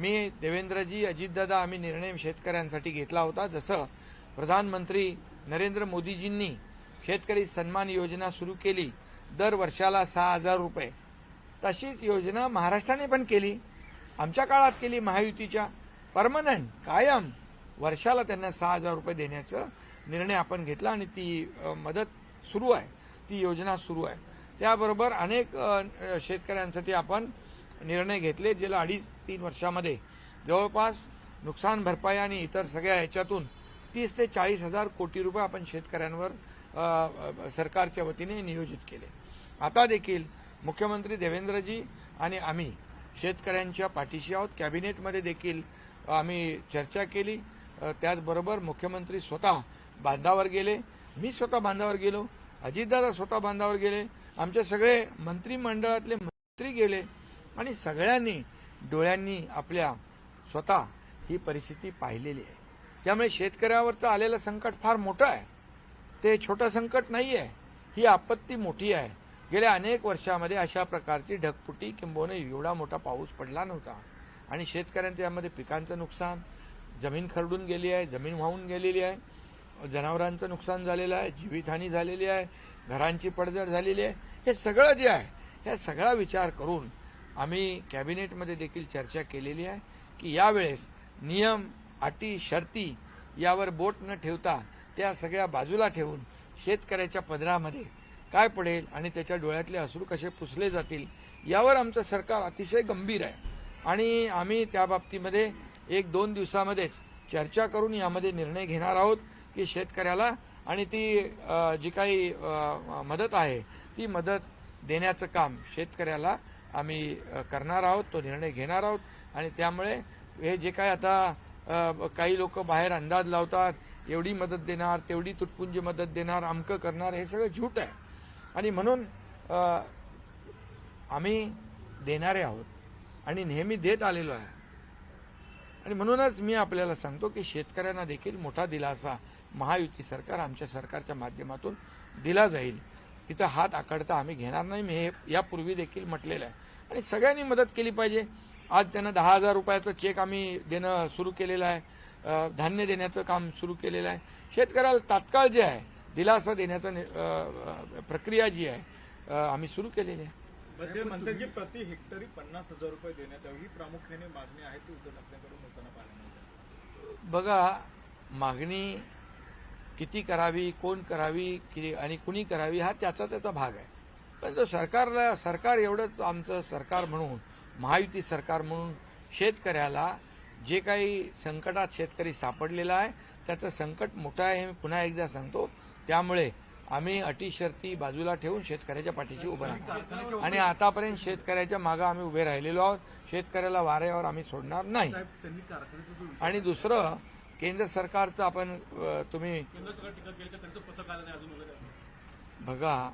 मी देवेंद्रजी अजितदादा आम्ही निर्णय शेतकऱ्यांसाठी घेतला होता. जसं प्रधानमंत्री नरेंद्र मोदीजींनी शेतकरी सन्मान योजना सुरू केली दर वर्षाला सहा हजार रुपये. तशीच योजना महाराष्ट्राने पण केली. आमच्या काळात केली महायुतीच्या. परमनंट कायम वर्षाला त्यांना सहा हजार रुपये देण्याचा निर्णय आपण घेतला आणि ती मदत सुरू आहे. ती योजना सुरू आहे. त्याबरोबर अनेक शेतकऱ्यांसाठी आपण निर्णय घेतले गेल्या अडीच तीन वर्षामध्ये. जवळपास नुकसान भरपाई आणि इतर सगळ्या ह्याच्यातून तीस ते चाळीस हजार कोटी रुपये आपण शेतकऱ्यांवर सरकारच्या वतीने नियोजित केले. आता देखील मुख्यमंत्री देवेंद्रजी आणि आम्ही शेतकऱ्यांच्या पाठीशी आहोत. कॅबिनेटमध्ये देखील आम्ही चर्चा केली. त्याचबरोबर मुख्यमंत्री स्वतः बांधावर गेले. मी स्वतः बांधावर गेलो. अजितदादा स्वतः बांधावर गेले. आमचे सगळे मंत्रिमंडळातले मंत्री गेले. आणि सगळ्यांनी डोळ्यांनी आपल्या स्वतः ही परिस्थिती पाहिलेली आहे. त्यामुळे शेतकऱ्यावरचं आलेलं संकट फार मोठं आहे. ते छोटं संकट नाही आहे ही आपत्ती मोठी आहे. गेल्या अनेक वर्षामध्ये अशा प्रकारची ढगफुटी किंबहुना एवढा मोठा पाऊस पडला नव्हता. आणि शेतकऱ्यांचं यामध्ये पिकांचं नुकसान जमीन खरडून गेली आहे जमीन वाहून गेलेली आहे जनावरांचं नुकसान झालेलं आहे जीवितहानी झालेली आहे घरांची पडझड झालेली आहे. हे सगळं जे आहे हे सगळा विचार करून आम्ही कॅबिनेटमध्ये देखील चर्चा केलेली आहे की यावेळेस नियम अटी शर्ती यावर बोट न ठेवता त्या सगळ्या बाजूला ठेवून शेतकऱ्याच्या पदरामध्ये काय पडेल आणि त्याच्या डोळ्यातले अश्रू कसे पुसले जातील यावर आमचं सरकार अतिशय गंभीर आहे. आणि आम्ही त्या बाबतीमध्ये एक दोन दिवसामध्येच चर्चा करून यामध्ये निर्णय घेणार आहोत की शेतकऱ्याला आणि ती जी काही मदत आहे ती मदत देण्याचं काम शेतकऱ्याला आम्ही करणार आहोत तो निर्णय घेणार आहोत. आणि त्यामुळे हे जे काय आता काही लोक बाहेर अंदाज लावतात एवढी मदत देणार तेवढी तुटपुंजी मदत देणार अमकं करणार हे सगळं झूट आहे. आणि म्हणून आम्ही देणारे आहोत. आणि नेहमी देत आलेलो आहे. आणि म्हणूनच मी आपल्याला सांगतो की शेतकऱ्यांना देखील मोठा दिलासा महायुती सरकार आमच्या सरकारच्या माध्यमातून दिला जाईल. तिथं हात आकडता आम्ही घेणार नाही. मी हे यापूर्वी देखील म्हटलेलं आहे. आणि सगळ्यांनी मदत केली पाहिजे. आज त्यांना दहा हजार रुपयाचं चेक आम्ही देणं सुरू केलेलं आहे. धान्य देण्याचं काम सुरू केलेलं आहे. शेतकऱ्याला तात्काळ जे आहे दिलासा देण्याचं प्रक्रिया जी आहे आम्ही सुरू केलेली आहे. ते म्हणतात की प्रति हेक्टरी पन्नास हजार रुपये देण्यात यावी. ही प्रामुख्याने मागणी आहे ती उद्धव ठाकरेंकडून होताना पाहायला मिळते. बघा मागणी किती करावी कोण करावी कि- आणि कुणी करावी हा त्याचा त्याचा भाग आहे. पण जो सरकारला सरकार एवढंच आमचं सरकार म्हणून महायुती सरकार म्हणून शेतकऱ्याला जे काही संकटात शेतकरी सापडलेला आहे त्याचं संकट मोठं आहे हे मी पुन्हा एकदा सांगतो. त्यामुळे आम्ही अटी शर्ती बाजूला ठेवून शेतकऱ्याच्या पाठीशी उभं राहणार. आणि आतापर्यंत शेतकऱ्याच्या मागं आम्ही उभे राहिलेलो आहोत. शेतकऱ्याला वाऱ्यावर आम्ही सोडणार नाही. आणि दुसरं केंद्र सरकारचं आपण तुम्ही बघा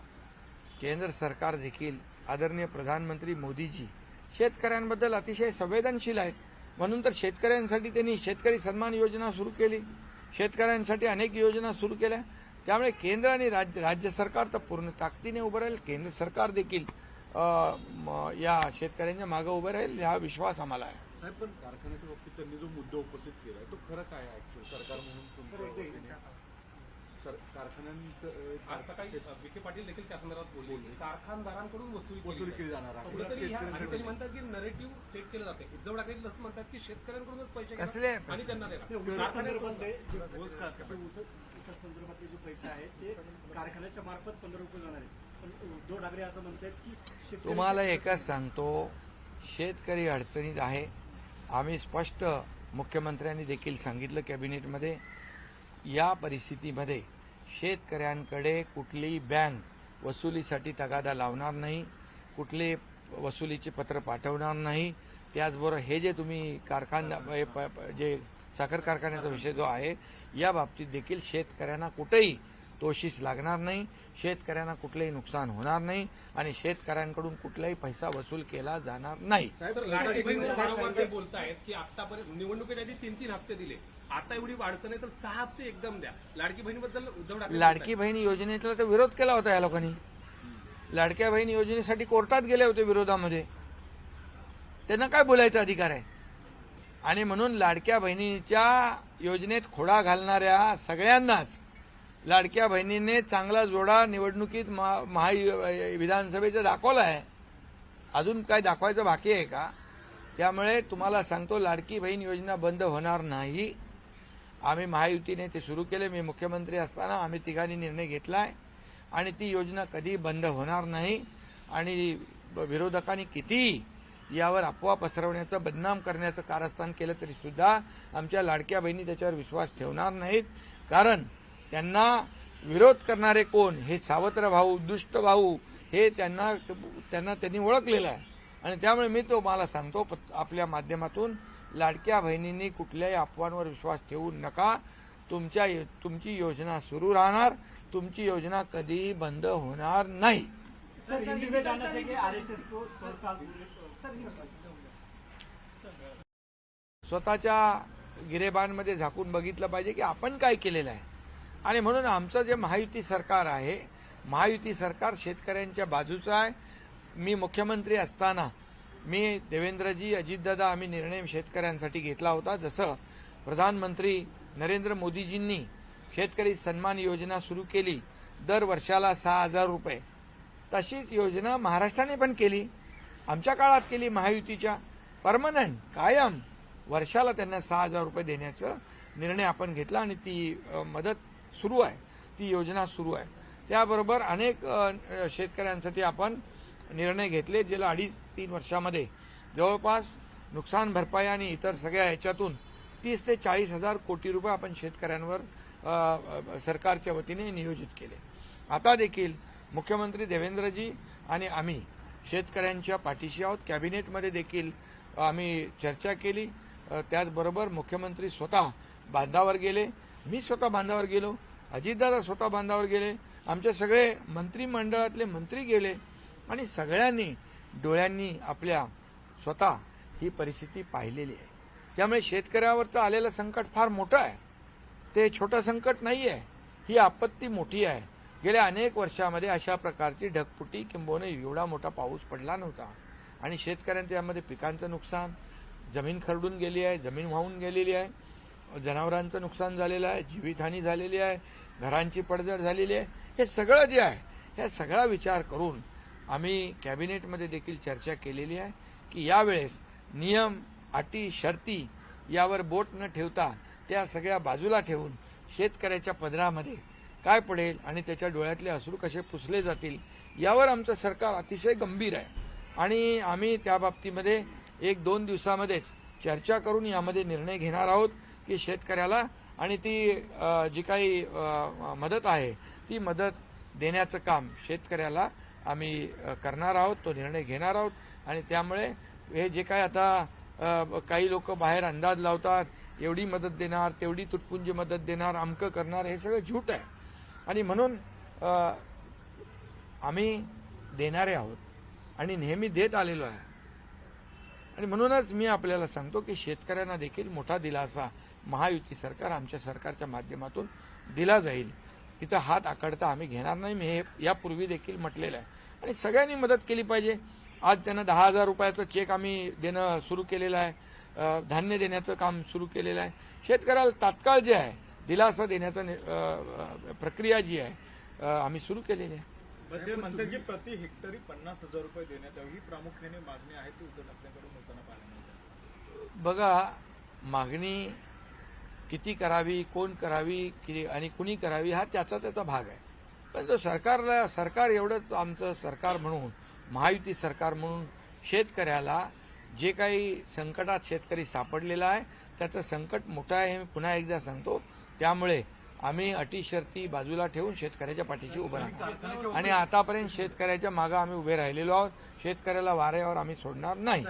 केंद्र सरकार देखील आदरणीय प्रधानमंत्री मोदीजी शेतकऱ्यांबद्दल अतिशय संवेदनशील आहेत. म्हणून तर शेतकऱ्यांसाठी त्यांनी शेतकरी सन्मान योजना सुरू केली. शेतकऱ्यांसाठी अनेक योजना सुरू केल्या. त्यामुळे केंद्र आणि राज्य राज्य सरकार तर पूर्ण ताकदीने उभं राहील. केंद्र सरकार देखील या शेतकऱ्यांच्या मागे उभं राहील हा विश्वास आम्हाला आहे. साहेब पण कारखान्याच्या बाबतीत त्यांनी जो मुद्दा उपस्थित केला तो खरं काय आहे ऍक्च्युअल सरकार म्हणून कारखान्यात आज सकाळी विखे पाटील देखील त्या संदर्भात बोलले कारखानदारांकडून वसुली वसूल केली जाणार आहे. कुठेतरी ह्या- आणि त्यांनी म्हणतात की नरेटिव्ह सेट केलं जाते. उद्धव ठाकरे असं म्हणतात की शेतकऱ्यांकडूनच पैसे कसले? आणि त्यांना देणार संदर्भातले जे ऊस कारखाना ऊस ऊसा संदर्भातले जे पैसे आहेत ते कारखान्याच्या मार्फत पंधरा रुपये जाणार आहेत. पण उद्धव ठाकरे असं म्हणतात की शेतकरी- तुम्हाला एकच सांगतो शेतकरी अडचणीत आहे. आम्ही स्पष्ट मुख्यमंत्र्यांनी देखील सांगितलं कॅबिनेटमध्ये या परिस्थितीमध्ये शेतकऱ्यांकडे कुठलीही बँक वसुलीसाठी तगादा लावणार नाही कुठले वसुलीचे पत्र पाठवणार नाही त्याचबरोबर हे जे तुम्ही कारखाना प- जे साखर कारखान्याचा विषय जो आहे या बाबतीत देखील शेतकऱ्यांना कुठेही तोशीस लागणार नाही शेतकऱ्यांना कुठलंही नुकसान होणार नाही आणि शेतकऱ्यांकडून कुठलाही पैसा वसूल केला जाणार नाही. बोलतायत की आतापर्यंत निवडणुकीत आधी तीन तीन हप्ते दिले. आता एवढी अडचण आहे तर सहा हप्ते एकदम द्या. लाडकी बहिणीबद्दल उद्धव ठाकरे लाडकी बहीण योजनेतला तर विरोध केला होता या लोकांनी. लाडक्या बहीण योजनेसाठी कोर्टात गेले होते विरोधामध्ये. त्यांना काय बोलायचा अधिकार आहे? आणि म्हणून लाडक्या बहिणीच्या योजनेत खोडा घालणाऱ्या सगळ्यांनाच लाडक्या बहिणीने चांगला जोडा निवडणुकीत महा महा- विधानसभेचा दाखवला आहे. अजून काय दाखवायचं बाकी आहे का? त्यामुळे तुम्हाला सांगतो लाडकी बहीण योजना बंद होणार नाही. आम्ही महायुतीने ते सुरू केले मी मुख्यमंत्री असताना आम्ही तिघांनी निर्णय घेतलाय. आणि ती योजना कधी बंद होणार नाही आणि विरोधकांनी किती यावर अफवा पसरवण्याचं बदनाम करण्याचं कारस्थान केलं तरी सुद्धा आमच्या लाडक्या बहिणी त्याच्यावर विश्वास ठेवणार नाहीत. कारण त्यांना विरोध करणारे कोण? हे सावत्र भाऊ दुष्ट भाऊ हे त्यांना त्यांना त्यांनी ओळखलेलं आहे. आणि त्यामुळे मी तो मला सांगतो प- आपल्या माध्यमातून लाडक्या बहिणींनी कुठल्याही अफवांवर विश्वास ठेवू नका. तुमच्या तुमची योजना सुरू राहणार. तुमची योजना कधीही बंद होणार नहीं. स्वतःच्या गिरेबांमध्ये झाकून बघितलं पाहिजे की आपण काय केलेलं आहे. आणि म्हणून आमचं जे महायुती सरकार आहे महायुती सरकार शेतकऱ्यांच्या बाजूचं आहे. मी मुख्यमंत्री असताना मी देवेंद्रजी अजितदादा आम्ही निर्णय शेतकऱ्यांसाठी घेतला होता. जसं प्रधानमंत्री नरेंद्र मोदीजींनी शेतकरी सन्मान योजना सुरू केली दर वर्षाला सहा हजार रुपये. तशीच योजना महाराष्ट्राने पण केली. आमच्या काळात केली महायुतीच्या. परमनंट कायम वर्षाला त्यांना सहा हजार रुपये देण्याचा निर्णय आपण घेतला आणि ती मदत सुरू आहे. ती योजना सुरू आहे. त्याबरोबर अनेक शेतकऱ्यांसाठी आपण निर्णय घेतले ज्याला अडीच तीन वर्षामध्ये. जवळपास नुकसान भरपाई आणि इतर सगळ्या ह्याच्यातून तीस ते चाळीस हजार कोटी रुपये आपण शेतकऱ्यांवर सरकारच्या वतीने नियोजित केले. आता देखील मुख्यमंत्री देवेंद्रजी आणि आम्ही शेतकऱ्यांच्या पाठीशी आहोत. कॅबिनेटमध्ये देखील आम्ही चर्चा केली. त्याचबरोबर मुख्यमंत्री स्वतः बांधावर गेले. मी स्वतः बांधावर गेलो. अजितदादा स्वतः बांधावर गेले. आमचे सगळे मंत्रिमंडळातले मंत्री गेले. आणि सगळ्यांनी डोळ्यांनी आपल्या स्वतः ही परिस्थिती पाहिलेली आहे. त्यामुळे शेतकऱ्यावरचं आलेलं संकट फार मोठं आहे. ते छोटं संकट नाही आहे ही आपत्ती मोठी आहे. गेल्या अनेक वर्षामध्ये अशा प्रकारची ढगपुटी किंबहुना एवढा मोठा पाऊस पडला नव्हता. आणि शेतकऱ्यांच्या यामध्ये पिकांचं नुकसान जमीन खरडून गेली आहे जमीन वाहून गेलेली आहे जनावरांचं नुकसान झालेलं आहे जीवितहानी झालेली आहे घरांची पडझड झालेली आहे. हे सगळं जे आहे हे सगळा विचार करून आम्ही कॅबिनेटमध्ये देखील चर्चा केलेली आहे की यावेळेस नियम अटी शर्ती यावर बोट न ठेवता त्या सगळ्या बाजूला ठेवून शेतकऱ्याच्या पदरामध्ये काय पडेल आणि त्याच्या डोळ्यातले अश्रू कसे पुसले जातील यावर आमचं सरकार अतिशय गंभीर आहे. आणि आम्ही त्या बाबतीमध्ये एक दोन दिवसामध्येच चर्चा करून यामध्ये निर्णय घेणार आहोत की शेतकऱ्याला आणि ती जी काही मदत आहे ती मदत देण्याचं काम शेतकऱ्याला आम्ही करणार आहोत तो निर्णय घेणार आहोत. आणि त्यामुळे हे जे काय आता काही लोक बाहेर अंदाज लावतात एवढी मदत देणार तेवढी तुटपुंजी मदत देणार अमकं करणार हे सगळं झूट आहे. आणि म्हणून आम्ही देणारे आहोत. आणि नेहमी देत आलेलो आहे. आणि म्हणूनच मी आपल्याला सांगतो की शेतकऱ्यांना देखील मोठा दिलासा महायुती सरकार आमच्या सरकारच्या माध्यमातून दिला जाईल. तिथं हात आकडता आम्ही घेणार नाही. मी हे यापूर्वी देखील म्हटलेलं आहे. आणि सगळ्यांनी मदत केली पाहिजे. आज त्यांना दहा हजार रुपयाचं चेक आम्ही देणं सुरू केलेलं आहे. धान्य देण्याचं काम सुरू केलेलं आहे. शेतकऱ्याला तात्काळ जे आहे दिलासा देण्याचं प्रक्रिया जी आहे आम्ही सुरू केलेली आहे. म्हणतात की प्रति हेक्टरी पन्नास हजार रुपये देण्यात यावी. ही प्रामुख्याने मागणी आहे ती उद्धव ठाकरेंकडून होताना पाहायला बघा मागणी किती करावी कोण करावी आणि कुणी करावी हा त्याचा त्याचा भाग आहे. पण तो सरकारला सरकार एवढंच आमचं सरकार म्हणून महायुती सरकार म्हणून शेतकऱ्याला जे काही संकटात शेतकरी सापडलेला आहे त्याचं संकट मोठं आहे हे मी पुन्हा एकदा सांगतो. त्यामुळे आम्ही अटी शर्ती बाजूला ठेवून शेतकऱ्याच्या पाठीशी उभं राहतो आणि आतापर्यंत शेतकऱ्याच्या मागं आम्ही उभे राहिलेलो आहोत. शेतकऱ्याला वाऱ्यावर आम्ही सोडणार नाही.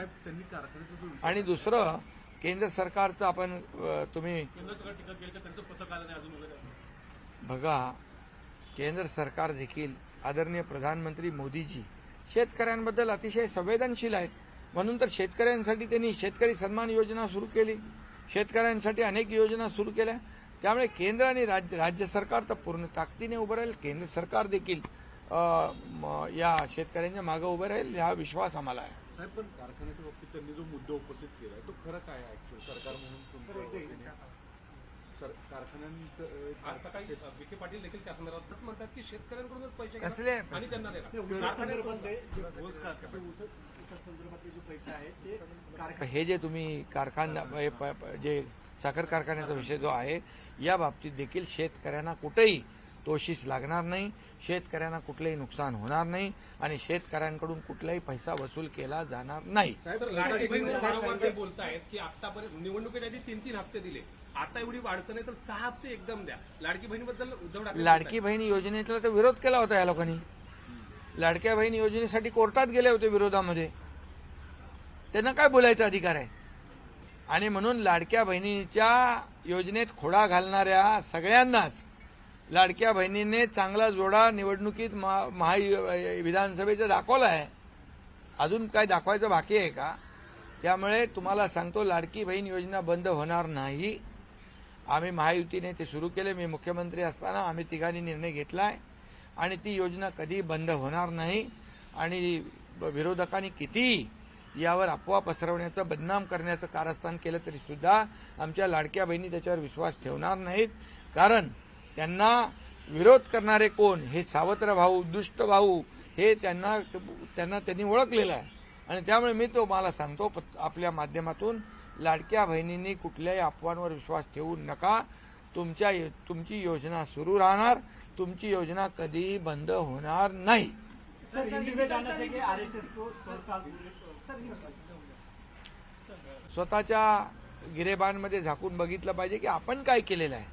आणि दुसरं केंद्र सरकारचं आपण तुम्ही तर बघा केंद्र सरकार देखील आदरणीय प्रधानमंत्री मोदीजी शेतकऱ्यांबद्दल अतिशय संवेदनशील आहेत. म्हणून तर शेतकऱ्यांसाठी त्यांनी शेतकरी सन्मान योजना सुरू केली. शेतकऱ्यांसाठी अनेक योजना सुरू केल्या. त्यामुळे केंद्र आणि राज्य राज्य सरकार तर पूर्ण ताकदीने उभं राहील. केंद्र सरकार देखील या शेतकऱ्यांच्या मागे उभं राहील हा विश्वास आम्हाला आहे. साहेब पण कारखान्याच्या बाबतीत त्यांनी जो मुद्दा उपस्थित केलाय तो खरं काय आहे ऍक्च्युअल सरकार म्हणून तुमच्या वतीने? सर कारखान्यां आज सकाळी विखे पाटील देखील त्या संदर्भात असं म्हणतात की शेतकऱ्यांकडूनच पैसे कसले? आणि त्यांना देणार हे जे तुम्ही कारखाना जे साखर कारखान्याचा विषय जो आहे या बाबतीत देखील शेतकऱ्यांना कुठेही तोशीस लागणार नाही शेतकऱ्यांना कुठलंही नुकसान होणार नाही आणि शेतकऱ्यांकडून कुठलाही पैसा वसूल केला जाणार नाही. बोलतायत की आतापर्यंत निवडणुकीच्या आधी तीन तीन हप्ते दिले. आता एवढी अडचण आहे तर सहा हप्ते एकदम द्या. लाडकी बहिणीबद्दल उद्धव ठाकरे लाडकी बहीण योजनेतला तर विरोध केला होता या लोकांनी. लाडक्या बहीण योजनेसाठी कोर्टात गेले होते विरोधामध्ये. त्यांना काय बोलायचा अधिकार आहे? आणि म्हणून लाडक्या बहिणीच्या योजनेत खोडा घालणाऱ्या सगळ्यांनाच लाडक्या बहिणीने चांगला जोडा निवडणुकीत महा महा- विधानसभेचा दाखवला आहे. अजून काय दाखवायचं बाकी आहे का? त्यामुळे तुम्हाला सांगतो लाडकी बहीण योजना बंद होणार नाही. आम्ही महायुतीने ते सुरू केले. मी मुख्यमंत्री असताना आम्ही तिघांनी निर्णय घेतलाय. आणि ती योजना कधी बंद होणार नाही. आणि विरोधकांनी किती यावर अफवा पसरवण्याचं बदनाम करण्याचं कारस्थान केलं तरी सुद्धा आमच्या लाडक्या बहिणी त्याच्यावर विश्वास ठेवणार नाहीत. कारण त्यांना विरोध करणारे कोण? हे सावत्र भाऊ दुष्ट भाऊ हे त्यांना त्यांना त्यांनी ओळखलेलं आहे. आणि त्यामुळे मी तो मला सांगतो आपल्या माध्यमातून लाडक्या बहिणींनी कुठल्याही अफवांवर विश्वास ठेवू नका. तुमच्या तुमची योजना सुरू राहणार. तुमची योजना कधीही बंद होणार नाही. स्वतःच्या गिरेबांमध्ये झाकून बघितलं पाहिजे की आपण काय केलेलं आहे.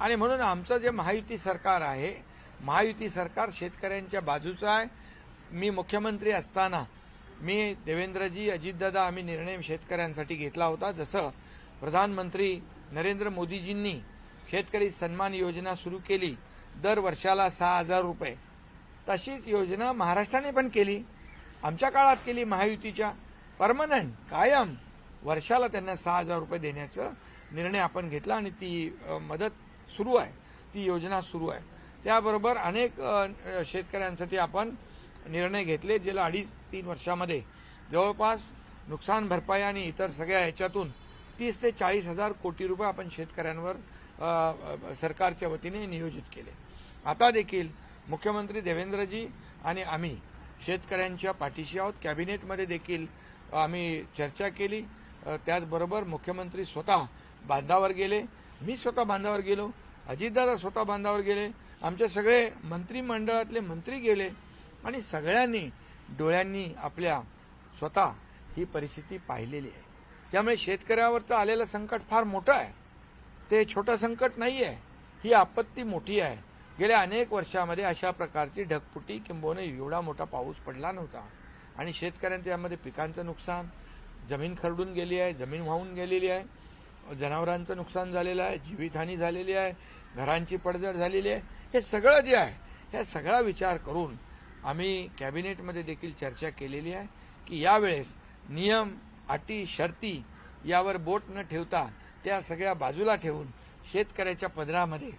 आणि म्हणून आमचं जे महायुती सरकार आहे महायुती सरकार शेतकऱ्यांच्या बाजूचं आहे. मी मुख्यमंत्री असताना मी देवेंद्रजी अजितदादा आम्ही निर्णय शेतकऱ्यांसाठी घेतला होता. जसं प्रधानमंत्री नरेंद्र मोदीजींनी शेतकरी सन्मान योजना सुरू केली दर वर्षाला सहा हजार रुपये. तशीच योजना महाराष्ट्राने पण केली. आमच्या काळात केली महायुतीच्या. परमनंट कायम वर्षाला त्यांना सहा हजार रुपये देण्याचा निर्णय आपण घेतला आणि ती मदत सुरू आहे. ती योजना सुरू आहे. त्याबरोबर अनेक शेतकऱ्यांसाठी आपण निर्णय घेतले गेल्या अडीच तीन वर्षामध्ये. जवळपास नुकसान भरपाई आणि इतर सगळ्या ह्याच्यातून तीस ते चाळीस हजार कोटी रुपये आपण शेतकऱ्यांवर सरकारच्या वतीने नियोजित केले. आता देखील मुख्यमंत्री देवेंद्रजी आणि आम्ही शेतकऱ्यांच्या पाठीशी आहोत. कॅबिनेटमध्ये देखील आम्ही चर्चा केली. त्याचबरोबर मुख्यमंत्री स्वतः बांधावर गेले. मी स्वतः बांधावर गेलो. अजितदादा स्वतः बांधावर गेले. आमचे सगळे मंत्रिमंडळातले मंत्री गेले. आणि सगळ्यांनी डोळ्यांनी आपल्या स्वतः ही परिस्थिती पाहिलेली आहे. त्यामुळे शेतकऱ्यावरचं आलेलं संकट फार मोठं आहे. ते छोटं संकट नाही आहे. ही आपत्ती मोठी आहे. गेल्या अनेक वर्षामध्ये अशा प्रकारची ढगफुटी किंबहुना एवढा मोठा पाऊस पडला नव्हता. आणि शेतकऱ्यांचं यामध्ये पिकांचं नुकसान जमीन खरडून गेली आहे जमीन वाहून गेलेली आहे जनावरांचं नुकसान झालेलं आहे जीवितहानी झालेली आहे घरांची पडझड झालेली आहे. हे सगळं जे आहे हे सगळा विचार करून आम्ही कॅबिनेटमध्ये देखील चर्चा केलेली आहे की यावेळेस नियम अटी शर्ती यावर बोट न ठेवता त्या सगळ्या बाजूला ठेवून शेतकऱ्याच्या पदरामध्ये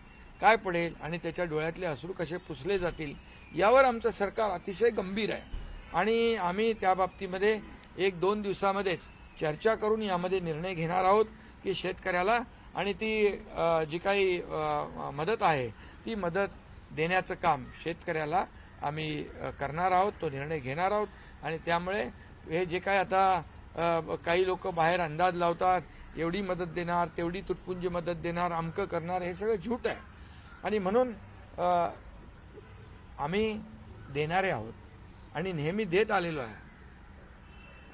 काय पडेल आणि त्याच्या डोळ्यातले अश्रू कसे पुसले जातील यावर आमचं सरकार अतिशय गंभीर आहे. आणि आम्ही त्या बाबतीमध्ये एक दोन दिवसामध्येच चर्चा करून यामध्ये निर्णय घेणार आहोत की शेतकऱ्याला आणि ती जी काही मदत आहे ती मदत देण्याचं काम शेतकऱ्याला आम्ही करणार आहोत तो निर्णय घेणार आहोत. आणि त्यामुळे हे जे काय आता काही लोक बाहेर अंदाज लावतात एवढी मदत देणार तेवढी तुटपुंजी मदत देणार अमकं करणार हे सगळं झूट आहे. आणि म्हणून आम्ही देणारे आहोत. आणि नेहमी देत आलेलो आहे.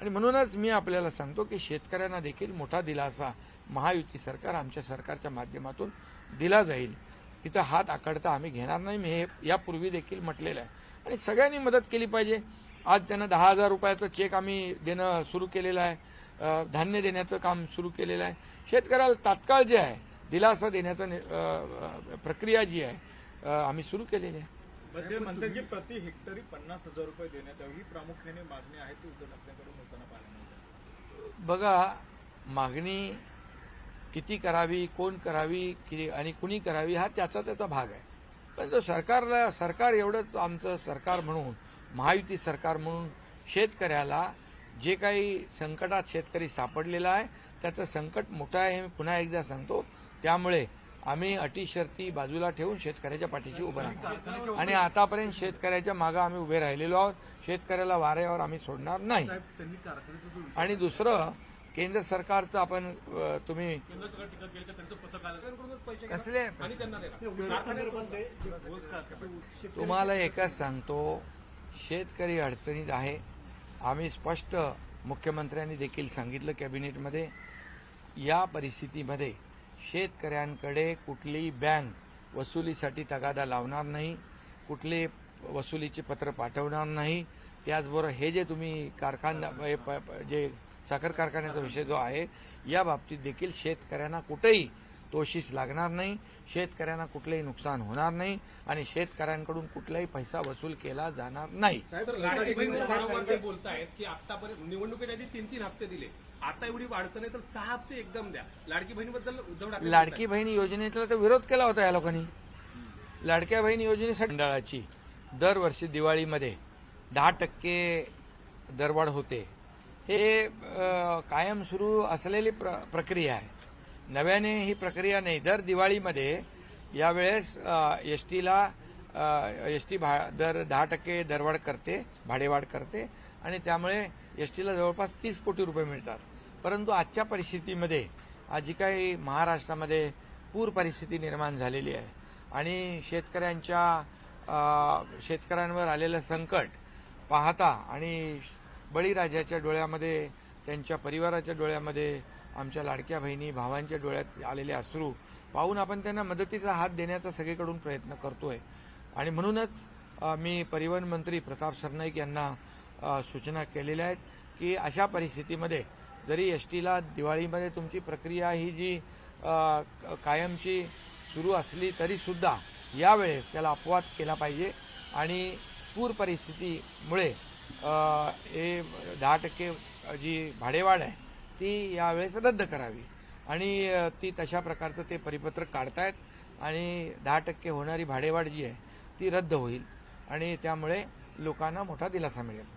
आणि म्हणूनच मी आपल्याला सांगतो की शेतकऱ्यांना देखील मोठा दिलासा महायुती सरकार आमच्या सरकारच्या माध्यमातून दिला जाईल. तिथं हात आकडता आम्ही घेणार नाही. मी हे यापूर्वी देखील म्हटलेलं आहे. आणि सगळ्यांनी मदत केली पाहिजे. आज त्यांना दहा हजार रुपयाचं चेक आम्ही देणं सुरू केलेलं आहे. धान्य देण्याचं काम सुरू केलेलं आहे. शेतकऱ्याला तात्काळ जे आहे दिलासा देण्याचं प्रक्रिया जी आहे आम्ही सुरू केलेली आहे. ते म्हणतात की प्रति हेक्टरी पन्नास हजार रुपये देण्यात यावी. ही प्रामुख्याने मागणी आहे ती उद्धव ठाकरेंकडून होताना पाहायला मिळते. बघा मागणी किती करावी कोण करावी कि- आणि कुणी करावी हा त्याचा त्याचा भाग आहे. पण जो सरकारला सरकार एवढंच आमचं सरकार म्हणून महायुती सरकार म्हणून शेतकऱ्याला जे काही संकटात शेतकरी सापडलेला आहे त्याचं संकट मोठं आहे हे मी पुन्हा एकदा सांगतो. त्यामुळे आम्ही अटी शर्ती बाजूला ठेवून शेतकऱ्याच्या पाठीशी उभं राहणार. आणि आतापर्यंत शेतकऱ्याच्या मागं आम्ही उभे राहिलेलो आहोत. शेतकऱ्याला वाऱ्यावर आम्ही सोडणार नाही. आणि दुसरं केंद्र सरकारचं आपण तुम्ही कसले? तुम्हाला एकच सांगतो शेतकरी अडचणीत आहे. आम्ही स्पष्ट मुख्यमंत्र्यांनी देखील सांगितलं कॅबिनेटमध्ये या परिस्थितीमध्ये शेतकऱ्यांकडे कुठलीही बँक वसुलीसाठी तगादा लावणार नाही कुठले वसुलीचे पत्र पाठवणार नाही. त्याचबरोबर हे जे तुम्ही कारखाना हे प- प- जे साखर कारखान्याचा विषय जो आहे या बाबतीत देखील शेतकऱ्यांना कुठेही तोशीस लागणार नाही शेतकऱ्यांना कुठलंही नुकसान होणार नाही आणि शेतकऱ्यांकडून कुठलाही पैसा वसूल केला जाणार नाही. बोलतायत की आतापर्यंत निवडणुकीच्या आधी तीन तीन हप्ते दिले. आता एवढी अडचण आहे तर सहा हप्ते एकदम द्या. लाडकी बहिणीबद्दल उद्धव ठाकरे लाडकी बहीण योजनेचा तर विरोध केला होता या लोकांनी. लाडक्या बहीण योजनेसाठी मंडळाची दरवर्षी दिवाळीमध्ये दहा टक्के दरवाढ होते. हे कायम सुरू असलेली प्र- प्रक्रिया आहे. नव्याने ही प्रक्रिया नाही. दर दिवाळीमध्ये यावेळेस एस टीला एस टी दर दहा टक्के दरवाढ करते भाडेवाढ करते आणि त्यामुळे एस टीला जवळपास तीस कोटी रुपये मिळतात. परंतु आजच्या परिस्थितीमध्ये आज जी काही महाराष्ट्रामध्ये पूर परिस्थिती निर्माण झालेली आहे आणि शेतकऱ्यांच्या शेतकऱ्यांवर आलेलं संकट पाहता आणि बळीराजाच्या डोळ्यामध्ये त्यांच्या परिवाराच्या डोळ्यामध्ये आमच्या लाडक्या बहिणी भावांच्या डोळ्यात आलेले अश्रू पाहून आपण त्यांना मदतीचा हात देण्याचा सगळीकडून प्रयत्न करतोय. आणि म्हणूनच मी परिवहन मंत्री प्रताप सरनाईक यांना सूचना केलेल्या आहेत की अशा परिस्थितीमध्ये जरी एस टीला दिवाळीमध्ये तुमची प्रक्रिया ही जी कायमची सुरू असली तरी सुद्धा यावेळेस त्याला अपवाद केला पाहिजे. आणि पूर परिस्थितीमुळे हे दहा टक्के जी भाडेवाढ आहे ती यावेळेस रद्द करावी. आणि ती तशा प्रकारचं ते परिपत्रक काढतायत आणि दहा टक्के होणारी भाडेवाढ जी आहे ती रद्द होईल. आणि त्यामुळे लोकांना मोठा दिलासा मिळेल.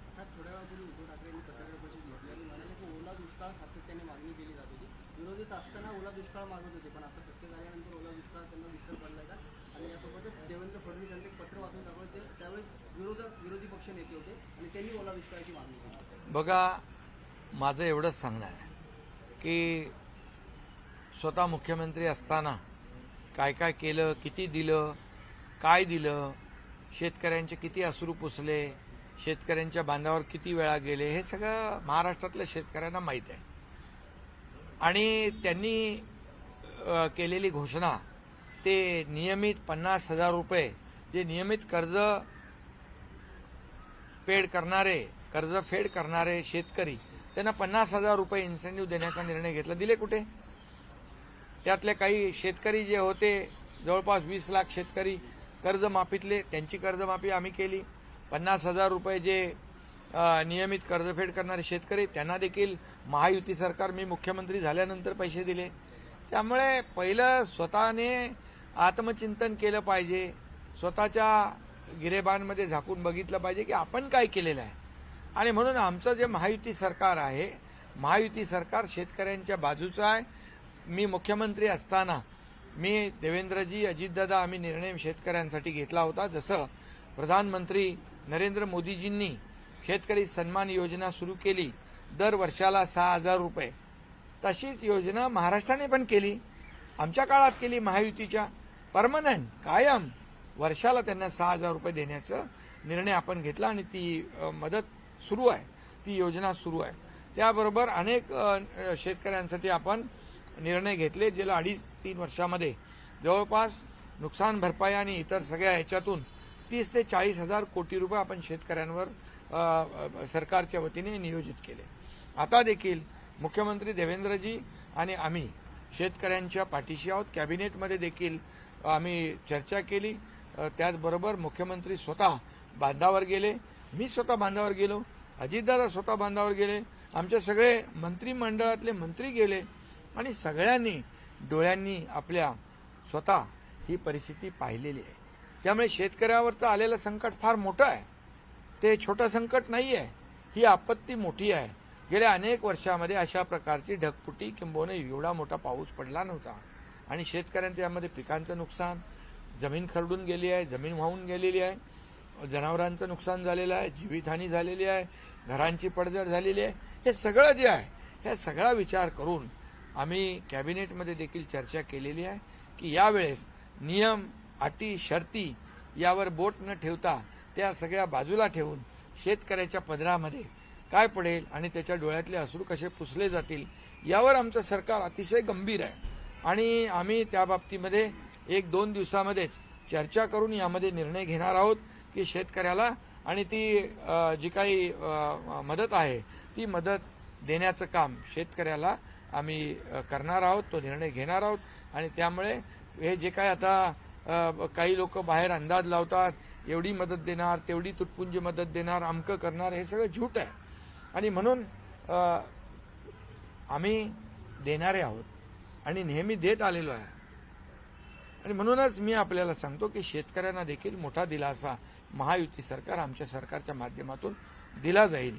विरोधी पक्ष नेते होते. त्यांनी ओला दुष्काळाची मागणी केली. बघा माझं एवढंच सांगणं आहे की स्वतः मुख्यमंत्री असताना काय काय केलं किती दिलं काय दिलं शेतकऱ्यांचे किती अश्रू पुसले शेतकऱ्यांच्या बांधावर किती वेळा गेले हे सगळं महाराष्ट्रातल्या शेतकऱ्यांना माहीत आहे. आणि त्यांनी केलेली घोषणा ते नियमित पन्नास हजार रुपये जे नियमित कर्ज पेड करणारे कर्ज फेड करणारे शेतकरी त्यांना पन्नास हजार रुपये इन्सेंटिव्ह देण्याचा निर्णय घेतला. दिले कुठे? त्यातले काही शेतकरी जे होते जवळपास वीस लाख शेतकरी कर्जमाफीतले त्यांची कर्जमाफी आम्ही केली. पन्नास हजार रुपये जे नियमित कर्जफेड करणारे शेतकरी त्यांना देखील महायुती सरकार मी मुख्यमंत्री झाल्यानंतर पैसे दिले. त्यामुळे पहिलं स्वतःने आत्मचिंतन केलं पाहिजे. स्वतःच्या गिरेबानमध्ये झाकून बघितलं पाहिजे की आपण काय केलेलं आहे. आणि म्हणून आमचं जे महायुती सरकार आहे महायुती सरकार शेतकऱ्यांच्या बाजूचं आहे. मी मुख्यमंत्री असताना मी देवेंद्रजी अजितदादा आम्ही निर्णय शेतकऱ्यांसाठी घेतला होता. जसं प्रधानमंत्री नरेंद्र मोदीजींनी शेतकरी सन्मान योजना सुरू केली दर वर्षाला सहा हजार रुपये. तशीच योजना महाराष्ट्राने पण केली. आमच्या काळात केली महायुतीच्या. परमनंट कायम. वर्षाला त्यांना सहा हजार रुपये देण्याचा निर्णय आपण घेतला आणि ती मदत सुरू आहे. ती योजना सुरू आहे. त्याबरोबर अनेक शेतकऱ्यांसाठी आपण निर्णय घेतले ज्याला अडीच तीन वर्षामध्ये जवळपास नुकसान भरपाई आणि इतर सगळ्या ह्याच्यातून तीस ते चाळीस हजार कोटी रुपये आपण शेतकऱ्यांवर सरकारच्या वतीने नियोजित केले. आता देखील मुख्यमंत्री देवेंद्रजी आणि आम्ही शेतकऱ्यांच्या पाठीशी आहोत. कॅबिनेटमध्ये देखील आम्ही चर्चा केली. त्याचबरोबर मुख्यमंत्री स्वतः बांधावर गेले. मी स्वतः बांधावर गेलो. अजितदादा स्वतः बांधावर गेले. आमचे सगळे मंत्रिमंडळातले मंत्री गेले. आणि सगळ्यांनी डोळ्यांनी आपल्या स्वतः ही परिस्थिती पाहिलेली आहे. त्यामुळे शेतकऱ्यावरचं आलेलं संकट फार मोठं आहे. ते छोटं संकट नाही आहे ही आपत्ती मोठी आहे. गेल्या अनेक वर्षामध्ये अशा प्रकारची ढगफुटी किंबहुना एवढा मोठा पाऊस पडला नव्हता. आणि शेतकऱ्यांचं यामध्ये पिकांचं नुकसान जमीन खरडून गेली आहे जमीन वाहून गेलेली आहे. जनावरांचं नुकसान झालेलं आहे जीवितहानी झालेली आहे घरांची पडझड झालेली आहे. हे सगळं जे आहे हे सगळा विचार करून आम्ही कॅबिनेटमध्ये देखील चर्चा केलेली आहे की यावेळेस नियम अटी शर्ती यावर बोट न ठेवता त्या सगळ्या बाजूला ठेवून शेतकऱ्याच्या पदरामध्ये काय पडेल आणि त्याच्या डोळ्यातले अश्रू कसे पुसले जातील यावर आमचं सरकार अतिशय गंभीर आहे. आणि आम्ही त्या बाबतीमध्ये एक दोन दिवसामध्येच चर्चा करून यामध्ये निर्णय घेणार आहोत की शेतकऱ्याला आणि ती जी काही मदत आहे ती मदत देण्याचं काम शेतकऱ्याला आम्ही करणार आहोत तो निर्णय घेणार आहोत. आणि त्यामुळे हे जे काय आता काही लोक बाहेर अंदाज लावतात एवढी मदत देणार तेवढी तुटपुंजी मदत देणार अमकं करणार हे सगळं झूट आहे. आणि म्हणून आम्ही देणारे आहोत आणि नेहमी देत आलेलो आहे. आणि म्हणूनच मी आपल्याला सांगतो की शेतकऱ्यांना देखील मोठा दिलासा महायुती सरकार आमच्या सरकारच्या माध्यमातून दिला जाईल.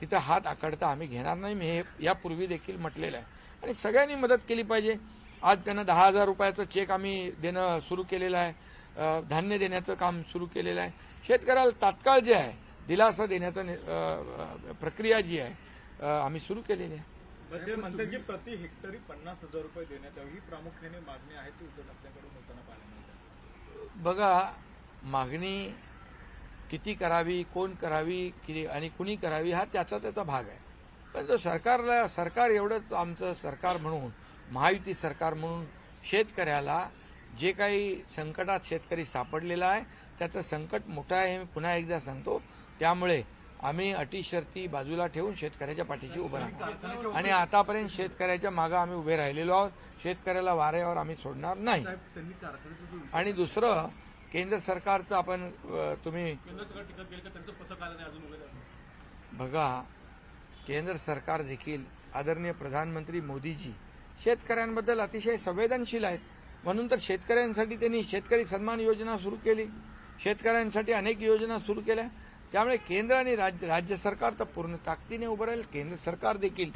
तिथं हात आकडता आम्ही घेणार नाही. मी हे यापूर्वी देखील म्हटलेलं आहे. आणि सगळ्यांनी मदत केली पाहिजे. आज त्यांना दहा हजार रुपयाचं चेक आम्ही देणं सुरू केलेलं आहे. धान्य देण्याचं काम सुरू केलेलं आहे. शेतकऱ्याला तात्काळ जे आहे दिलासा देण्याचं प्रक्रिया जी आहे आम्ही सुरू केलेली आहे. म्हणतात की प्रति हेक्टरी पन्नास हजार रुपये देण्यात यावी. ही प्रामुख्याने मागणी आहे ती उद्धव ठाकरेंकडून बघा मागणी किती करावी कोण करावी किती आणि कुणी करावी हा त्याचा त्याचा भाग आहे. पण जो सरकारला सरकार एवढंच आमचं सरकार म्हणून महायुती सरकार म्हणून शेतकऱ्याला जे काही संकटात शेतकरी सापडलेला आहे त्याचं संकट मोठं आहे हे मी पुन्हा एकदा सांगतो. त्यामुळे आम्ही अटी शर्ती बाजूला ठेवून शेतकऱ्याच्या पाठीशी उभं राहणार. आणि आतापर्यंत शेतकऱ्याच्या मागं आम्ही उभे राहिलेलो आहोत. शेतकऱ्याला वाऱ्यावर आम्ही सोडणार नाही. आणि दुसरं केंद्र सरकारचं आपण तुम्ही बघा केंद्र सरकार देखील आदरणीय प्रधानमंत्री मोदीजी शेतकऱ्यांबद्दल अतिशय संवेदनशील आहेत. म्हणून तर शेतकऱ्यांसाठी त्यांनी शेतकरी सन्मान योजना सुरू केली. शेतकऱ्यांसाठी अनेक योजना सुरू केल्या. त्यामुळे केंद्र आणि राज्य राज्य सरकार तर पूर्ण ताकदीने उभं राहील. केंद्र सरकार देखील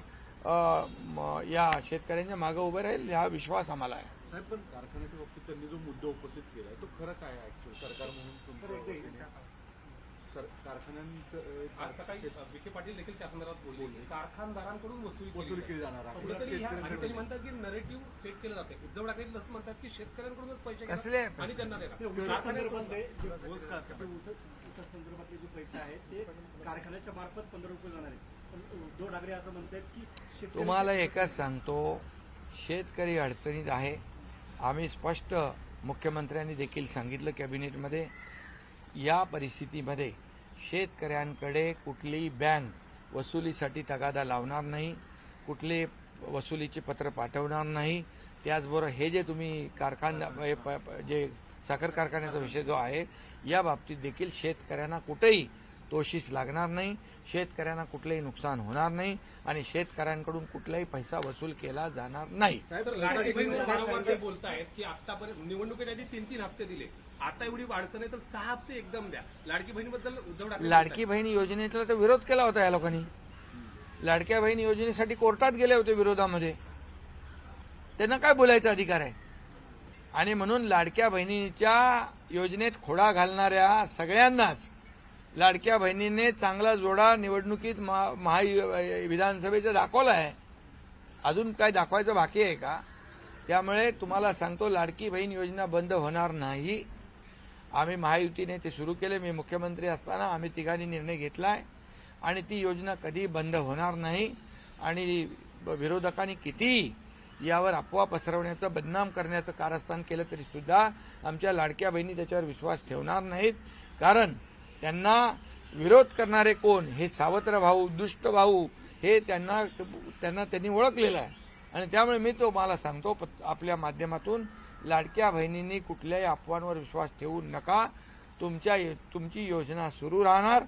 या शेतकऱ्यांच्या मागे उभं राहील हा विश्वास आम्हाला आहे. साहेब पण कारखान्याच्या बाबतीत त्यांनी जो मुद्दा उपस्थित केलाय तो खरं काय आहे ऍक्च्युअली सरकार म्हणून? सर कारखान्यांत आज सकाळी विखे पाटील देखील त्या संदर्भात बोलले कारखानदारांकडून वसुली वसुली केली जाणार आहे. कुठेतरी ह्या- आणि त्यांनी शेतकऱ्यांकडे- म्हणतात की नरेटिव्ह सेट केलं जाते. उद्धव ठाकरे असं म्हणतात की शेतकऱ्यांकडूनच पैसे? आणि त्यांना ऊसा कारखान्याकडून संदर्भातले जे ऊस कारखाने ऊस ऊसा संदर्भातले जे पैसे आहेत ते कारखान्याच्या मार्फत पंधरा रुपये जाणार आहेत. पण उद्धव ठाकरे असं म्हणतात की तुम्हाला एकच सांगतो शेतकरी अडचणीत आहे. आम्ही स्पष्ट मुख्यमंत्र्यांनी देखील सांगितलं कॅबिनेटमध्ये या परिस्थितीमध्ये शेतकऱ्यांकडे कुठलीही बँक वसुलीसाठी तगादा लावणार नाही कुठले वसुलीचे पत्र पाठवणार नाही. त्याचबरोबर हे जे तुम्ही कारखाना जे साखर कारखान्याचा विषय जो आहे या बाबतीत देखील शेतकऱ्यांना कुठेही तोशीस लागणार नाही शेतकऱ्यांना कुठलंही नुकसान होणार नाही आणि शेतकऱ्यांकडून कुठलाही पैसा वसूल केला जाणार नाही. बोलतायत की आतापर्यंत निवडणुकीच्या आधी तीन तीन हप्ते दिले. आता एवढी अडचण आहे तर सहा हप्ते एकदम द्या. लाडकी बहिणीबद्दल उद्धव ठाकरे लाडकी बहीण योजनेतला तर विरोध केला होता या लोकांनी. लाडक्या बहीण योजनेसाठी कोर्टात गेले होते विरोधामध्ये. त्यांना काय बोलायचा अधिकार आहे? आणि म्हणून लाडक्या बहिणीच्या योजनेत खोडा घालणाऱ्या सगळ्यांनाच लाडक्या बहिणीने चांगला जोडा निवडणुकीत महा महा- विधानसभेचा दाखवला आहे. अजून काय दाखवायचं बाकी आहे का? त्यामुळे तुम्हाला सांगतो लाडकी बहीण योजना बंद होणार नाही. आम्ही महायुतीने ते सुरू केले मी मुख्यमंत्री असताना आम्ही तिघांनी निर्णय घेतलाय. आणि ती योजना कधी बंद होणार नाही. आणि विरोधकांनी किती यावर अफवा पसरवण्याचं बदनाम करण्याचं कारस्थान केलं तरी सुद्धा आमच्या लाडक्या बहिणी त्याच्यावर विश्वास ठेवणार नाहीत. कारण त्यांना विरोध करणारे कोण? हे सावत्र भाऊ दुष्ट भाऊ हे त्यांना त्यांना त्यांनी ओळखलेलं आहे. आणि त्यामुळे मी तो मला सांगतो प- आपल्या माध्यमातून लाडक्या बहिणींनी कुठल्याही अफवांवर विश्वास ठेवू नका. तुमच्या तुमची योजना सुरू राहणार.